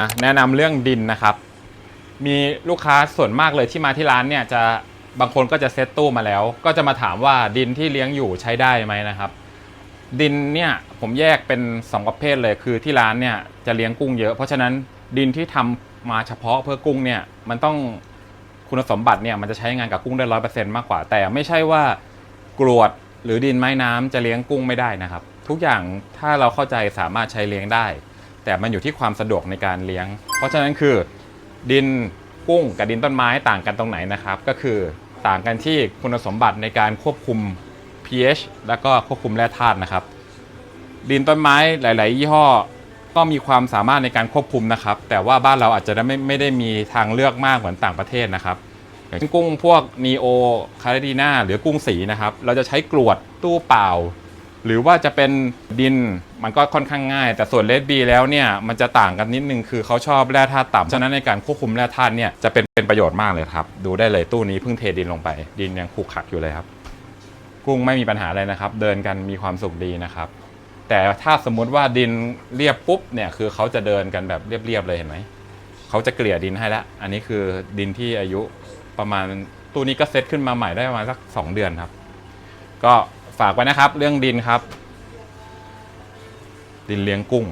อะแนะนำเรื่องดินนะครับ มีลูกค้าส่วนมากเลยที่มาที่ร้านเนี่ยจะบางคนก็จะเซตตู้มาแล้ว ก็จะมาถามว่าดินที่เลี้ยงอยู่ใช้ได้ไหมนะครับ ดินเนี่ยผมแยกเป็นสองประเภทเลยคือที่ร้านเนี่ยจะเลี้ยงกุ้งเยอะ เพราะฉะนั้นดินที่ทำมาเฉพาะเพื่อกุ้งเนี่ยมันต้องคุณสมบัติเนี่ยมันจะใช้งานกับกุ้งได้ร้อยเปอร์เซ็นต์มากกว่า แต่ไม่ใช่ว่ากรวดหรือดินไม้น้ำจะเลี้ยงกุ้งไม่ได้นะครับ ทุกอย่างถ้าเราเข้าใจสามารถใช้เลี้ยงได้ แต่มันอยู่ที่ความสะดวกในการเลี้ยง เพราะฉะนั้นคือดินกุ้งกับดินต้นไม้ต่างกันตรงไหนนะครับ ก็คือต่างกันที่คุณสมบัติในการควบคุม pH แล้วก็ควบคุมแร่ธาตุนะครับ ดินต้นไม้หลาย ๆ ยี่ห้อก็มีความสามารถในการควบคุมนะครับ แต่ว่าบ้านเราอาจจะไม่ไม่ได้มีทางเลือกมากเหมือนต่างประเทศนะครับอย่างกุ้งพวกนีโอคาร์ดีนาหรือกุ้งสีนะครับ เราจะใช้กรวดตู้เปล่า หรือว่าจะเป็นดินมันก็ค่อนข้างง่าย แต่ส่วนเลดบีแล้วเนี่ยมันจะต่างกันนิดนึงคือเขาชอบแร่ธาตุต่ำฉะนั้นในการควบคุมแร่ธาตุเนี่ยจะเป็นเป็นประโยชน์มากเลยครับ ดูได้เลยตู้นี้เพิ่งเทดินลงไป ดินยังขรุขระอยู่เลยครับ กุ้งไม่มีปัญหาอะไรนะครับ เดินกันมีความสุขดีนะครับ แต่ถ้าสมมุติว่าดินเรียบปุ๊บเนี่ยคือเขาจะเดินกันแบบเรียบๆเลยเห็นไหมเขาจะเกลี่ยดินให้แล้วอันนี้คือดินที่อายุประมาณตู้นี้ก็เซตขึ้นมาใหม่ได้ประมาณสักสองเดือนครับ ก็ ฝากไว้นะครับ เรื่องดินครับ ดินเลี้ยงกุ้ง